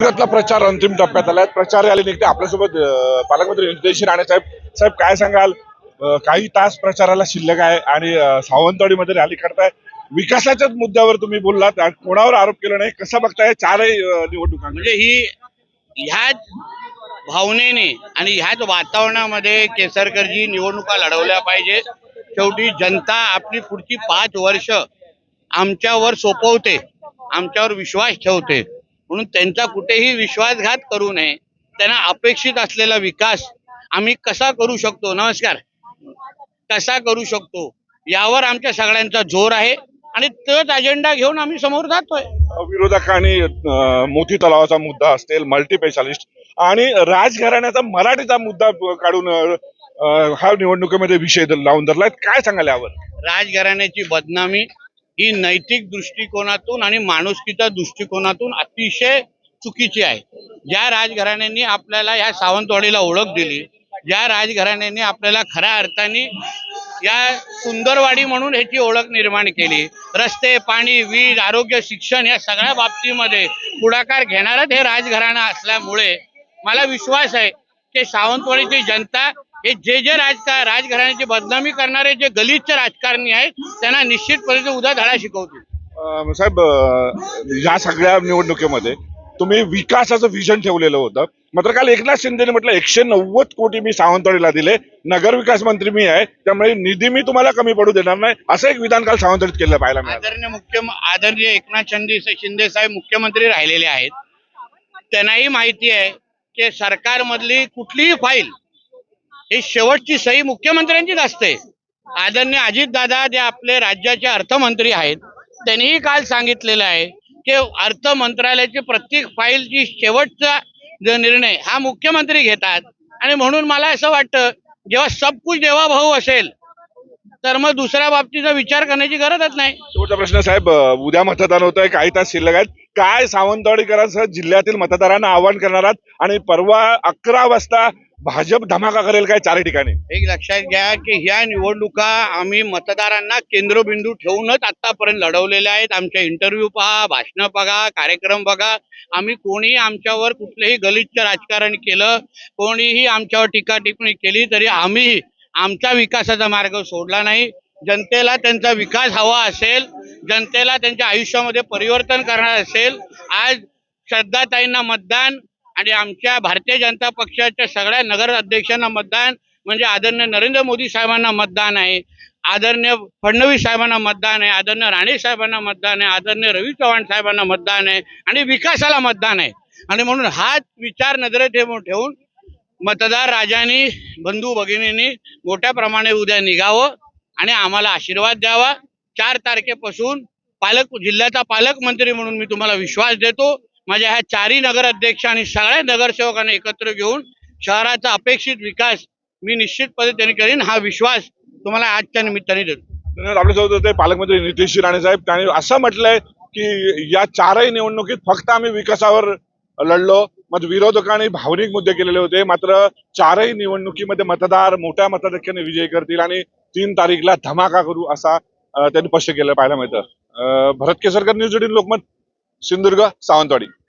प्रचार अंतिम टप्प्यात आलाय. प्रचार रॅली निघते. आपल्यासोबत पालकमंत्री नितेश राणे साहेब. साहेब काय सांगाल? काही तास प्रचाराला शिल्लक आहे आणि सावंतवाडीमध्ये रॅली करताय विकासाच्याच मुद्द्यावर तुम्ही बोललात. कोणावर आरोप केला नाही? कसं बघताय? चारही निवडणुका. म्हणजे ही ह्याच भावनेने आणि ह्याच वातावरणामध्ये केसरकरजी निवडणुका लढवल्या पाहिजे. शेवटी जनता आपली पुढची पाच वर्ष आमच्यावर सोपवते. आमच्यावर विश्वास ठेवते. म्हणून त्यांचा कुठेही विश्वासघात करू नये. त्यांना अपेक्षित असलेला विकास आम्ही कसा करू शकतो? नमस्कार. कसा करू शकतो? यावर आमच्या सगळ्यांचा जोर आहे आणि तोच अजेंडा घेऊन आम्ही समोर जातोय. विरोधकांनी मोती तलावाचा मुद्दा असतील मल्टी स्पेशालिस्ट आणि राजघराण्याचा मराठीचा मुद्दा काढून हा निवडणुकीमध्ये विषय लावून धरलाय. काय सांगाल यावर? राजघराण्याची बदनामी ही नैतिक दृष्टिकोनातून आणि माणुसकीच्या दृष्टिकोनातून अतिशय चुकीची आहे. ज्या राजघराण्यांनी आपल्याला या सावंतवाडीला ओळख दिली ज्या राजघराण्यांनी आपल्याला खऱ्या अर्थाने या सुंदरवाडी म्हणून ह्याची ओळख निर्माण केली रस्ते पाणी वीज आरोग्य शिक्षण या सगळ्या बाबतीमध्ये पुढाकार घेणारच हे राजघराणं असल्यामुळे मला विश्वास आहे की सावंतवाडीची जनता हे जे जे राजकार राजघराण्याची बदनामी करणारे जे गलिच्छ राजकारणी आहेत त्यांना निश्चितपणे उद्या धडा शिकवतील. साहेब या सगळ्या निवडणुकीमध्ये तुम्ही विकासाचं विजन ठेवलेलं होतं. मात्र काल एकनाथ शिंदेने म्हटलं एकशे नव्वद कोटी मी सावंतवाडीला दिले नगर विकास मंत्री मी आहे त्यामुळे निधी मी तुम्हाला कमी पडू देणार नाही असं एक विधान काल सावंतवाडीत केलं पाहायला आदरणीय मुख्य आदरणीय एकनाथ शिंदे शिंदे साहेब मुख्यमंत्री राहिलेले आहेत. त्यांनाही माहिती आहे की सरकारमधली कुठलीही फाईल हे शेवटची सही मुख्यमंत्र्यांचीच असते. आदरणीय अजितदादा जे आपले राज्याचे अर्थमंत्री आहेत त्यांनीही काल सांगितलेलं आहे की अर्थ मंत्रालयाची प्रत्येक फाईलची शेवटचा जो निर्णय हा मुख्यमंत्री घेतात. आणि म्हणून मला असं वाटतं जेव्हा सब कुछ जेव्हा भाऊ असेल तर मग दुसऱ्या बाबतीचा विचार करण्याची गरजच नाही. शेवटचा प्रश्न साहेब उद्या मतदान होत आहे काही तास शिल्लक आहेत. काय सावंतवाडीकरांसह जिल्ह्यातील मतदारांना आवाहन करणार आहात? आणि परवा अकरा वाजता भाजप धमाका करेल काय चार ठिकाणी? एक लक्षात घ्या की ह्या निवडणुका आम्ही मतदारांना केंद्रबिंदू ठेवूनच आतापर्यंत लढवलेल्या आहेत. आमच्या इंटरव्ह्यू पहा भाषणं बघा कार्यक्रम बघा. आम्ही कोणीही आमच्यावर कुठलेही गलिच्छ राजकारण केलं कोणीही आमच्यावर टीका टिप्पणी केली तरी आम्ही आमचा विकासाचा मार्ग सोडला नाही. जनतेला त्यांचा विकास हवा असेल जनतेला त्यांच्या आयुष्यामध्ये परिवर्तन करणार असेल. आज श्रद्धाताईंना मतदान आणि आमच्या भारतीय जनता पक्षाच्या सगळ्या नगर अध्यक्षांना मतदान म्हणजे आदरणीय नरेंद्र मोदी साहेबांना मतदान आहे आदरणीय फडणवीस साहेबांना मतदान आहे आदरणीय राणे साहेबांना मतदान आहे आदरणीय रवी चव्हाण साहेबांना मतदान आहे आणि विकासाला मतदान आहे. आणि म्हणून हाच विचार नजरेत ठेवून ठेवून मतदार राजांनी बंधू भगिनींनी मोठ्या प्रमाणे उद्या निघावं आणि आम्हाला आशीर्वाद द्यावा. चार तारखेपासून पालक जिल्ह्याचा पालकमंत्री म्हणून मी तुम्हाला विश्वास देतो. माझ्या ह्या चारही नगर अध्यक्ष आणि सगळ्या नगरसेवकांना एकत्र घेऊन शहराचा अपेक्षित विकास मी निश्चित पद्धतीने करीन हा विश्वास तुम्हाला आजच्या निमित्ताने देतो. आपल्यासोबत होते पालकमंत्री नितीश राणे साहेब. त्यांनी असं म्हटलंय की या चारही निवडणुकीत फक्त आम्ही विकासावर लढलो. मग विरोधकांनी भावनिक मुद्दे केलेले होते. मात्र चारही निवडणुकीमध्ये मतदार मोठ्या मताधिक्याने विजय करतील आणि तीन तारीखला धमाका करू असा त्यांनी स्पष्ट केलं पाहायला मिळतं. अं, भरत केसरकर न्यूज एटीन लोकमत. सिंधुदुर्ग सावंतवाडी